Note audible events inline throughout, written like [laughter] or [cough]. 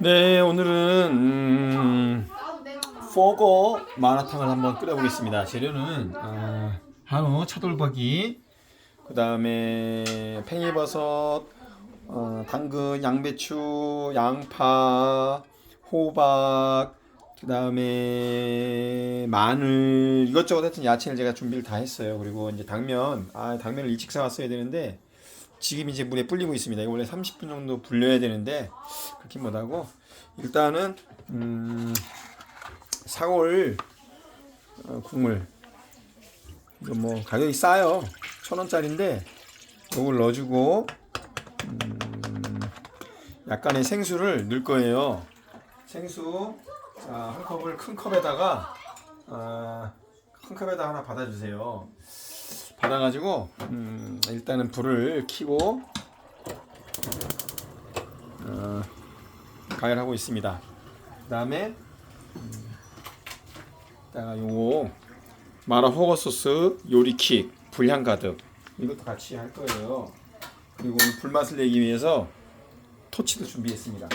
네, 오늘은 음, 포거 마라탕을 한번 끓여보겠습니다. 재료는 아, 한우, 차돌박이, 그 다음에 팽이버섯, 어, 당근, 양배추, 양파, 호박, 그 다음에 마늘 이것저것 하여튼 야채를 제가 준비를 다 했어요. 그리고 이제 당면, 아 당면을 일찍 사왔어야 되는데 지금 이제 물에 불리고 있습니다. 이거 원래 30분 정도 불려야 되는데 그렇게 못하고 일단은 음, 사골 어, 국물. 이거 뭐 가격이 싸요. 천 원짜리인데 이걸 넣어주고 음, 약간의 생수를 넣을 거예요. 생수 자, 한 컵을 큰 컵에다가 아, 큰 컵에다 하나 받아주세요 받아가지고 음, 일단은 불을 켜고 어, 가열하고 있습니다. 그 다음에 이따가 요거 마라 호거 소스 요리킥 불향 가득 이것도 같이 할 거예요. 그리고 불맛을 내기 위해서 토치도 준비했습니다.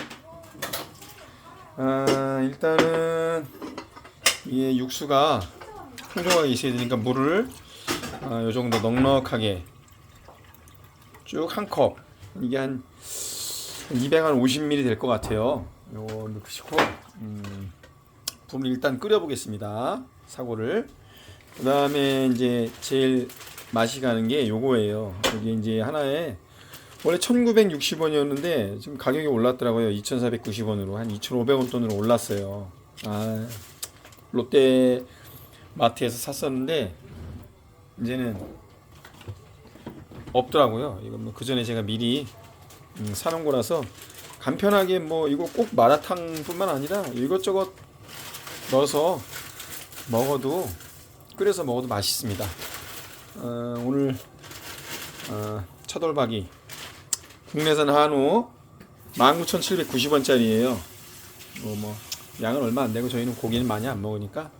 아, 일단은 이 육수가 풍족하게 있어야 되니까 물을 아, 요 정도 넉넉하게 쭉 한 컵. 이게 한 250ml 될 것 같아요. 요거 넣으시고 음, 불을 일단 끓여 보겠습니다. 사고를. 그 다음에 이제 제일 맛이 가는 게 요거예요. 이게 이제 하나에 원래 1960원이었는데 지금 가격이 올랐더라고요. 2490원으로 한 2500원 돈으로 올랐어요. 아, 롯데 마트에서 샀었는데 이제는 없더라고요. 이건 뭐그 전에 제가 미리 음, 사놓은 거라서 간편하게 뭐 이거 꼭 마라탕뿐만 아니라 이것저것 넣어서 먹어도 끓여서 먹어도 맛있습니다. 어, 오늘 어, 차돌박이 국내산 한우 19,790원짜리예요. 어, 뭐 양은 얼마 안 되고 저희는 고기는 많이 안 먹으니까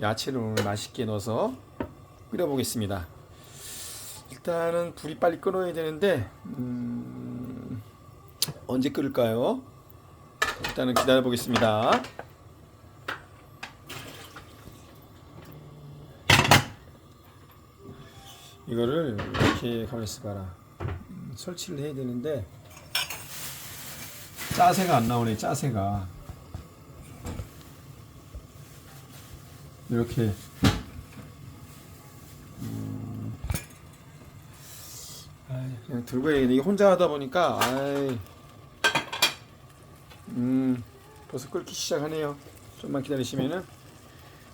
야채를 오늘 맛있게 넣어서 끓여보겠습니다. 일단은 불이 빨리 끓어야 되는데 음, 언제 끓을까요? 일단은 기다려 보겠습니다. 이거를 이렇게 가만 있어봐라. 음, 설치를 해야 되는데 짜세가 안 나오네. 짜세가 이렇게 들고 해야겠네. 혼자 하다 보니까, 아이, 음, 벌써 끓기 시작하네요. 좀만 기다리시면은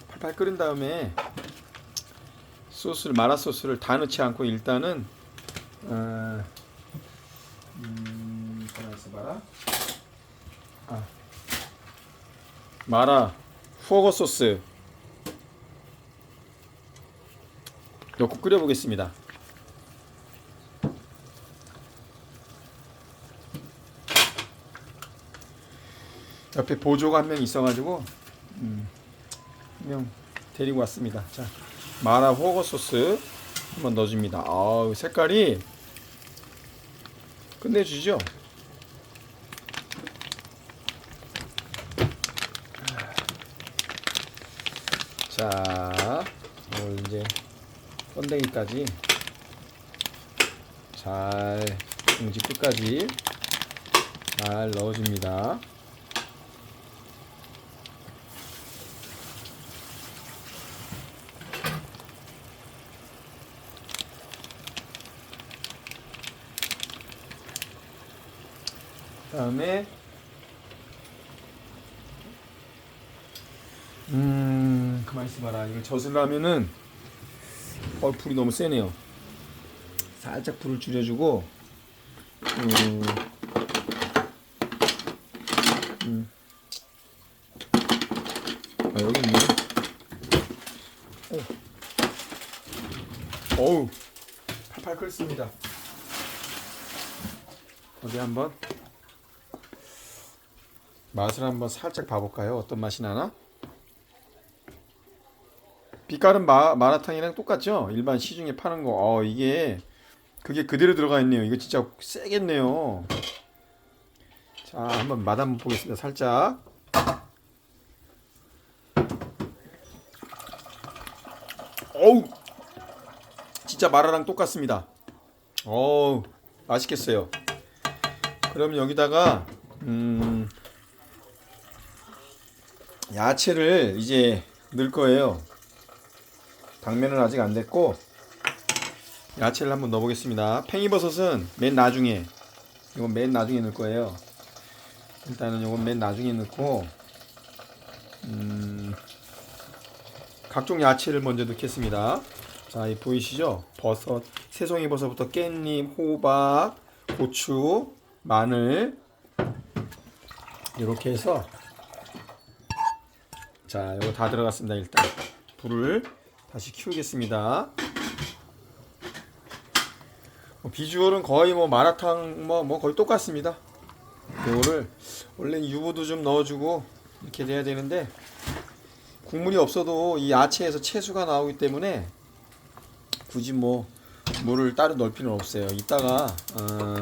팔팔 끓인 다음에 소스를 마라 소스를 다 넣지 않고 일단은 어, 음, 있어봐라. 아, 마라 후어거 소스 넣고 끓여보겠습니다. 옆에 보조가 한 명 있어가지고 음, 한명 데리고 왔습니다. 자 마라 호거 소스 한번 넣어줍니다. 아우 색깔이 끝내주죠. 자 오늘 이제 건더기까지 잘 중지 끝까지 잘 넣어줍니다. 다음에 음 가만 있어봐라. 이걸 젖을 하면은 어 불이 너무 세네요. 살짝 불을 줄여주고 음, 음. 아 여기 있네. 오. 어우 팔팔 끓습니다. 어디 한번 맛을 한번 살짝 봐볼까요? 어떤 맛이 나나? 빛깔은 마, 마라탕이랑 똑같죠? 일반 시중에 파는 거. 어, 이게 그게 그대로 들어가 있네요. 이거 진짜 세겠네요. 자, 한번 맛 한번 보겠습니다. 살짝. 어우, 진짜 마라랑 똑같습니다. 어우, 맛있겠어요. 그럼 여기다가 음, 야채를 이제 넣을 거예요. 당면은 아직 안 됐고 야채를 한번 넣어보겠습니다. 팽이버섯은 맨 나중에 이건 맨 나중에 넣을 거예요. 일단은 이건 맨 나중에 넣고 음, 각종 야채를 먼저 넣겠습니다. 자, 이 보이시죠? 버섯, 새송이 버섯부터 깻잎, 호박, 고추, 마늘 이렇게 해서 자, 이거 다 들어갔습니다. 일단 불을 다시 키우겠습니다. 뭐 비주얼은 거의 뭐 마라탕 뭐, 뭐 거의 똑같습니다. 이거를 원래 유부도 좀 넣어주고 이렇게 돼야 되는데 국물이 없어도 이 야채에서 채수가 나오기 때문에 굳이 뭐 물을 따로 넣을 필요는 없어요. 이따가 어,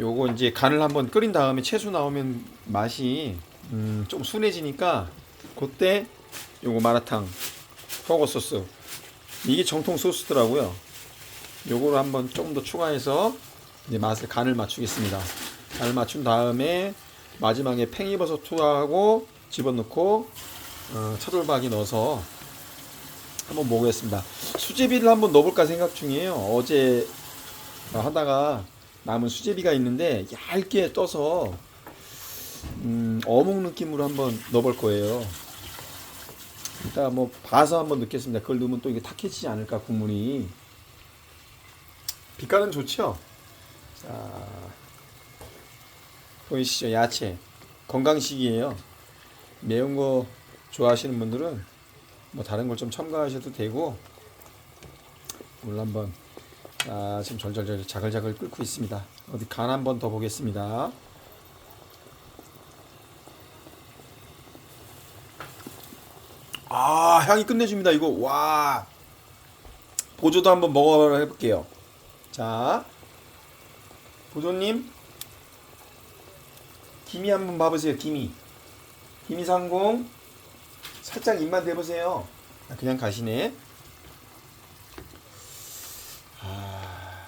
요거 이제 간을 한번 끓인 다음에 채수 나오면 맛이 음, 좀 순해지니까 그때 요거 마라탕 허거 소스 이게 정통 소스더라고요. 요거를 한번 조금 더 추가해서 이제 맛을 간을 맞추겠습니다. 간을 맞춘 다음에 마지막에 팽이버섯 투하하고 집어넣고 어, 차돌박이 넣어서 한번 먹겠습니다. 수제비를 한번 넣어볼까 생각 중이에요. 어제 하다가 남은 수제비가 있는데 얇게 떠서 음, 어묵 느낌으로 한번 넣어볼 거예요. 이따 뭐 봐서 한번 넣겠습니다. 그걸 넣으면 또 이게 탁해지지 않을까 국물이. 빛깔은 좋죠. 자 보이시죠 야채 건강식이에요. 매운 거 좋아하시는 분들은 뭐 다른 걸 좀 첨가하셔도 되고 물 한번 아, 지금 절절절 자글자글 끓고 있습니다. 어디 간 한번 더 보겠습니다. 아 향이 끝내줍니다. 이거 와 보조도 한번 먹어 해볼게요. 자 보조님 김이 한번 봐보세요. 김이 김이 상공 살짝 입만 대보세요. 아, 그냥 가시네. 아,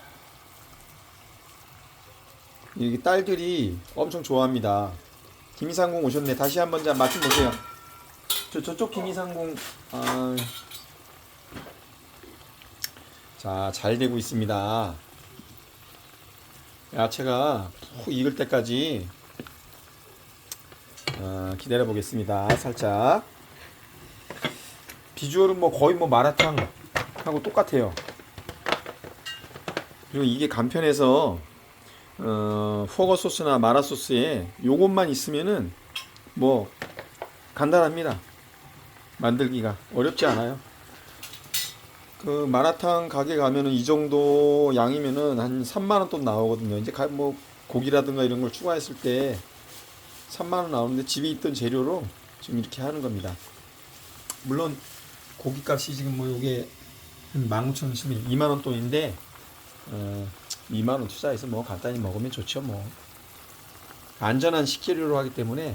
이게 딸들이 엄청 좋아합니다. 김이상공 오셨네. 다시 한번 자 맛좀 보세요. 저 저쪽 김이상공 아, 자잘 되고 있습니다. 야채가 푹 익을 때까지 어, 기다려 보겠습니다. 살짝 비주얼은 뭐 거의 뭐 마라탕 하고 똑같아요. 그리고 이게 간편해서 어, 포거 소스나 마라 소스에 요것만 있으면은 뭐 간단합니다. 만들기가 어렵지 않아요. 그 마라탕 가게 가면은 이 정도 양이면은 한 3만 원 돈 나오거든요. 이제 가- 뭐 고기라든가 이런 걸 추가했을 때 3만 원 나오는데 집에 있던 재료로 지금 이렇게 하는 겁니다. 물론 고기값이 지금 뭐 이게 한 19,000원, 2만 원 돈인데 어, 2만 원 투자해서 뭐 간단히 먹으면 좋죠 뭐. 안전한 식재료로 하기 때문에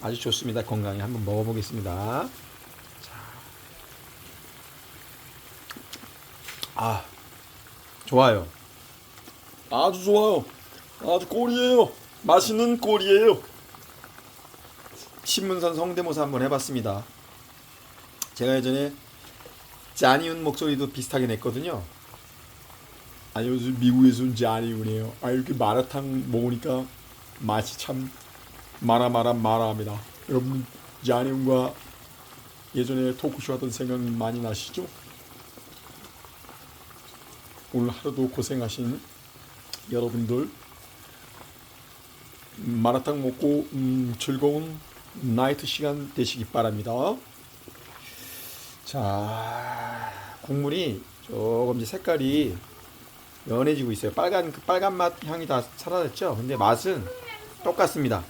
아주 좋습니다. 건강에 한번 먹어보겠습니다. 자. 아, 좋아요. 아주 좋아요. 아주 꼴이에요. 맛있는 꼴이에요. 신문선 성대모사 한번 해봤습니다. 제가 예전에 짜니운 목소리도 비슷하게 냈거든요. 아니 요즘 미국에서는 짜니운이에요. 아 이렇게 마라탕 먹으니까 맛이 참 마라 마라 마라합니다. 여러분 짜니운과 예전에 토크쇼 하던 생각 많이 나시죠? 오늘 하루도 고생하신 여러분들 음, 마라탕 먹고 음, 즐거운 나이트 시간 되시기 바랍니다. 자, 국물이 조금 이제 색깔이 연해지고 있어요. 빨간 그 빨간 맛 향이 다 사라졌죠. 근데 맛은 똑같습니다.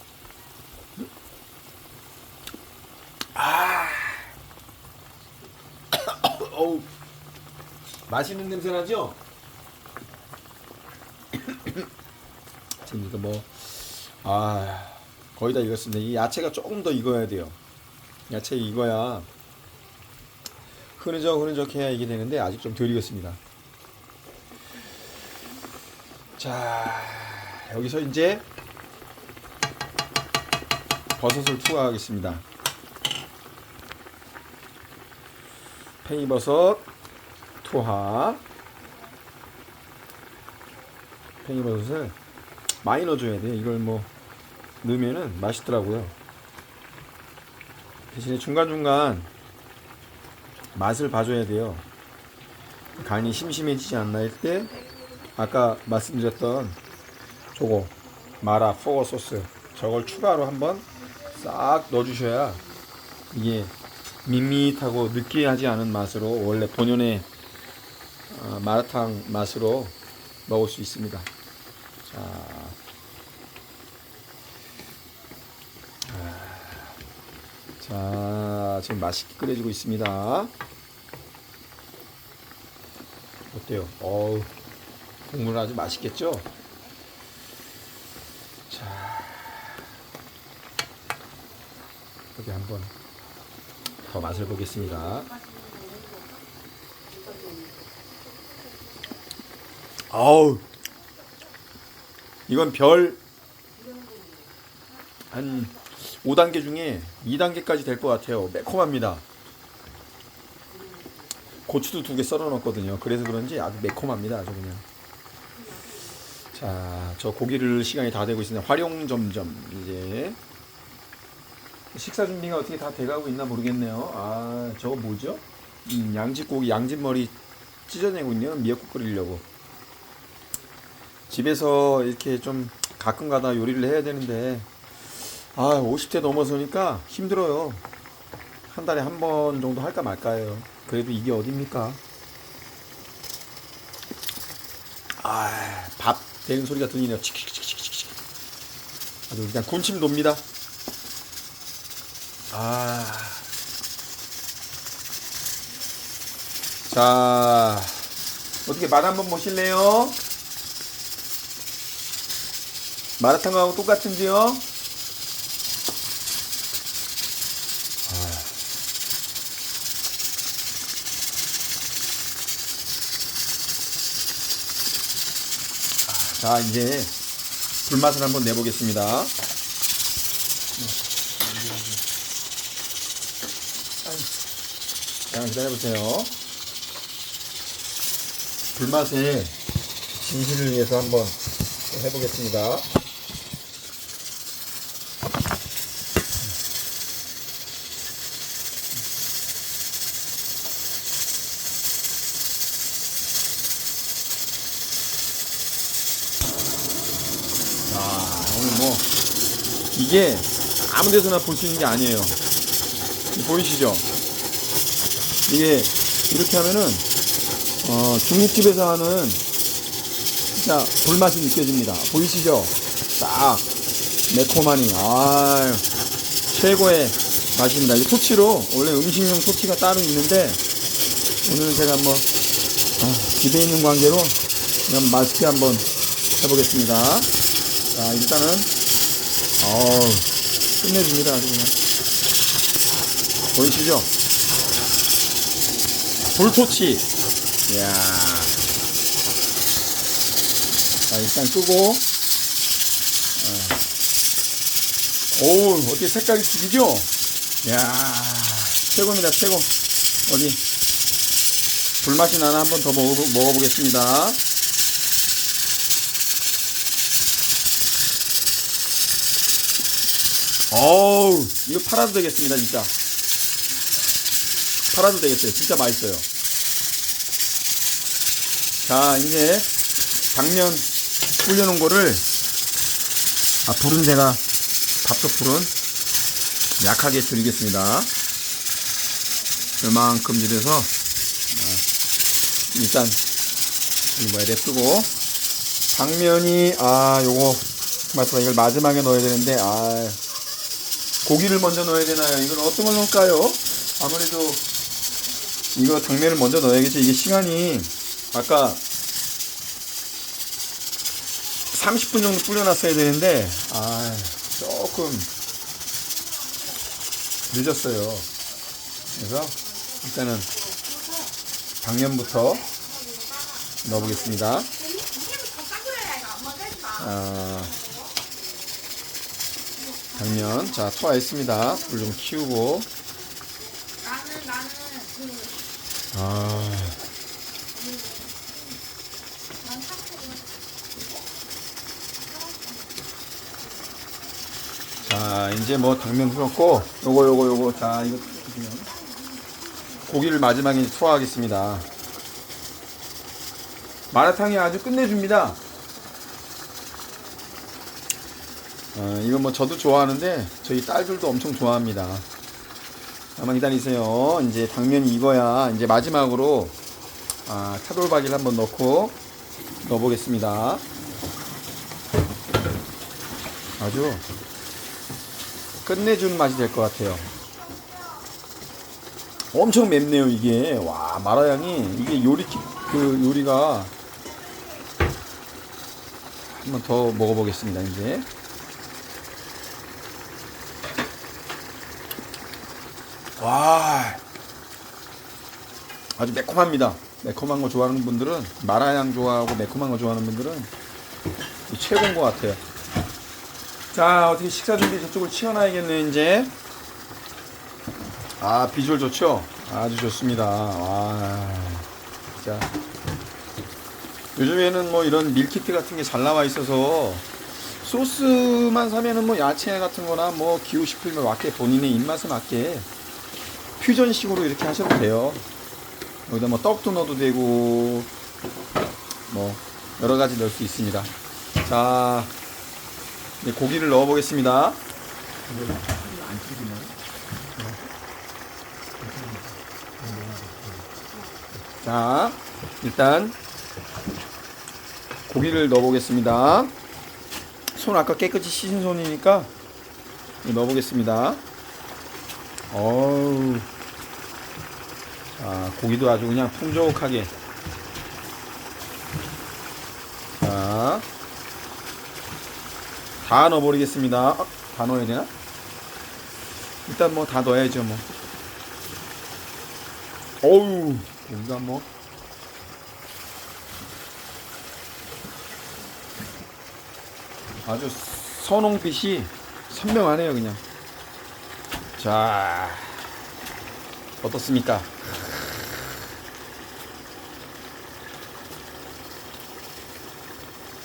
아, 어우, 맛있는 냄새 나죠? [coughs] 하여튼 이거 뭐 아 거의 다 익었습니다. 이 야채가 조금 더 익어야 돼요. 야채 익어야 흐느적 흐느적 해야 이게 되는데 아직 좀 덜 익었습니다. 자 여기서 이제 버섯을 투하하겠습니다. 팽이버섯 투하 팽이버섯을 많이 넣어줘야 돼요. 이걸 뭐 넣으면은 맛있더라고요. 대신에 중간중간 맛을 봐줘야 돼요. 간이 심심해지지 않나 할 때 아까 말씀드렸던 저거 마라 포거 소스 저걸 추가로 한번 싹 넣어주셔야 이게 밋밋하고 느끼하지 않은 맛으로 원래 본연의 어, 마라탕 맛으로 먹을 수 있습니다. 자, 아, 자 지금 맛있게 끓여지고 있습니다. 어때요? 어우, 국물 아주 맛있겠죠? 자, 여기 한번 더 맛을 보겠습니다. 아우, 이건 별 한 5단계 중에 2단계까지 될 것 같아요. 매콤합니다. 고추도 두 개 썰어 넣었거든요. 그래서 그런지 아주 매콤합니다. 아주 그냥. 자, 저 고기를 시간이 다 되고 있습니다. 활용 점점 이제 식사 준비가 어떻게 다 돼가고 있나 모르겠네요. 아, 저거 뭐죠? 음, 양지고기, 양진머리 찢어내고 있네요. 미역국 끓이려고. 집에서 이렇게 좀 가끔 가다 요리를 해야 되는데 아 50대 넘어서니까 힘들어요. 한 달에 한 번 정도 할까 말까요. 그래도 이게 어딥니까? 아, 밥 되는 소리가 들리네요. 치키치키치키치키. 아주 그냥 군침 돕니다. 아. 자, 어떻게 맛 한번 보실래요? 마라탕하고 똑같은지요? 자, 이제 불맛을 한번 내보겠습니다. 잠깐 기다려보세요. 불맛의 진실을 위해서 한번 해보겠습니다. 자, 오늘 뭐 이게 아무 데서나 볼 수 있는 게 아니에요. 보이시죠? 이게 이렇게 하면은 어, 중국집에서 하는 진짜 불맛이 느껴집니다. 보이시죠? 딱 매콤하니 아 최고의 맛입니다. 이 토치로 원래 음식용 토치가 따로 있는데 오늘은 제가 한번 아, 집에 있는 관계로 그냥 맛있게 한번 해보겠습니다. 자, 일단은, 어우, 끝내줍니다. 아주 그냥. 보이시죠? 불토치. 이야. 자, 일단 끄고. 어. 오우, 어떻게 색깔이 죽이죠? 이야, 최고입니다, 최고. 어디, 불맛이 나나 한번 더 먹어, 먹어보겠습니다. 어우, 이거 팔아도 되겠습니다, 진짜. 팔아도 되겠어요. 진짜 맛있어요. 자, 이제 당면 불려놓은 거를, 아, 불은 제가, 밥솥 불은 약하게 줄이겠습니다. 요만큼 줄여서, 아, 일단, 이 뭐야, 냅두고, 당면이, 아, 요거, 맞다, 이걸 마지막에 넣어야 되는데, 아, 고기를 먼저 넣어야 되나요? 이걸 어떤 걸 넣을까요? 아무래도 이거 당면을 먼저 넣어야겠죠. 이게 시간이 아까 30분 정도 불려놨어야 되는데 아 조금 늦었어요. 그래서 일단은 당면부터 넣어보겠습니다. 아, 당면. 자 투하했습니다. 불 좀 키우고. 나는 나는 그 아. 난 사실 자 이제 뭐 당면 풀었고 요거 요거 요거. 자 이거 보시면 고기를 마지막에 투하하겠습니다. 마라탕이 아주 끝내줍니다 어, 이건 뭐 저도 좋아하는데 저희 딸들도 엄청 좋아합니다 잠깐만 기다리세요 이제 당면이 익어야 이제 마지막으로 아, 차돌박이를 한번 넣고 넣어보겠습니다 아주 끝내주는 맛이 될 것 같아요. 엄청 맵네요 이게. 와 마라향이 이게 요리 키- 그 요리가 한번 더 먹어보겠습니다 이제. 와. 아주 매콤합니다. 매콤한 거 좋아하는 분들은 마라향 좋아하고 매콤한 거 좋아하는 분들은 이 최고인 것 같아요. 자 어떻게 식사 준비 저쪽을 치워놔야겠네 이제. 아 비주얼 좋죠? 아주 좋습니다. 와. 진짜 요즘에는 뭐 이런 밀키트 같은 게 잘 나와 있어서 소스만 사면은 뭐 야채 같은 거나 뭐 기호식품에 맞게 본인의 입맛에 맞게 퓨전식으로 이렇게 하셔도 돼요 여기다 뭐 떡도 넣어도 되고 뭐 여러 가지 넣을 수 있습니다 자 이제 고기를 넣어 보겠습니다. 자, 일단 고기를 넣어 보겠습니다. 손 아까 깨끗이 씻은 손이니까 넣어 보겠습니다. 어우. 자, 고기도 아주 그냥 풍족하게. 자, 다 넣어버리겠습니다. 아, 다 넣어야 되나? 일단 뭐 다 넣어야죠 뭐. 어우, 여기가 뭐. 아주 선홍빛이 선명하네요 그냥. 자, 어떻습니까?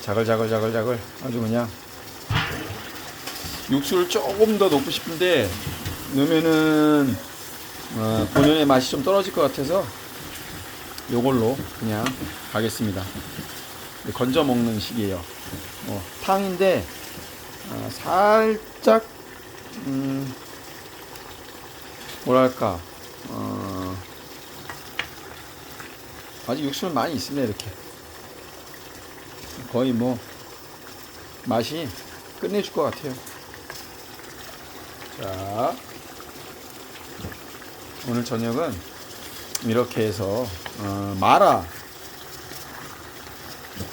자글자글자글자글 아주 그냥 육수를 조금 더 넣고 싶은데 넣으면은 어, 본연의 맛이 좀 떨어질 것 같아서 요걸로 그냥 가겠습니다. 건져 먹는 식이에요. 어, 탕인데 어, 살짝 음, 뭐랄까 어, 아직 육수는 많이 있습니다 이렇게 거의 뭐 맛이 끝내줄 것 같아요. 자, 오늘 저녁은 이렇게 해서 어, 마라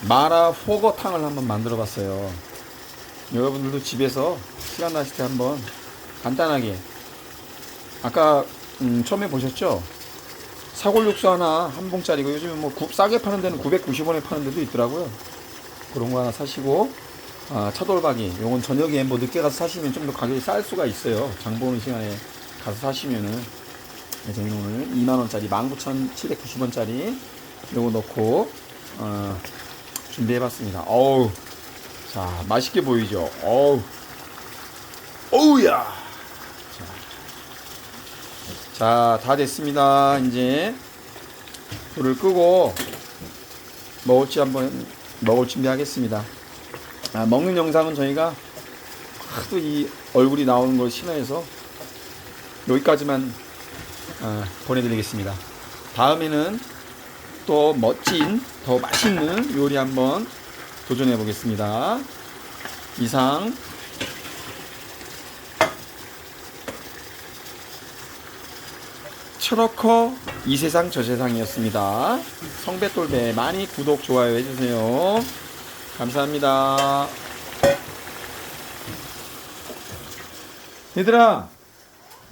마라 호거탕을 한번 만들어 봤어요. 여러분들도 집에서 시간 나실 때 한번 간단하게 아까 음, 처음에 보셨죠? 사골육수 하나 한 봉짜리고 요즘에 뭐 구- 싸게 파는 데는 990원에 파는 데도 있더라고요. 그런 거 하나 사시고 아, 차돌박이 요건 저녁에 뭐 늦게 가서 사시면 좀 더 가격이 쌀 수가 있어요. 장 보는 시간에 가서 사시면은 네, 저희는 오늘 2만원짜리 19,790원짜리 요거 넣고 어, 준비해봤습니다. 어우 자 맛있게 보이죠? 어우 어우야 자 다 됐습니다. 이제 불을 끄고 먹을지 한번 먹을 준비하겠습니다. 아, 먹는 영상은 저희가 하도 이 얼굴이 나오는 걸 싫어해서 여기까지만 아, 보내드리겠습니다. 다음에는 또 멋진 더 맛있는 요리 한번 도전해 보겠습니다. 이상 트러커 이 세상 저 세상이었습니다. 성배돌배 많이 구독 좋아요 해주세요. 감사합니다. 얘들아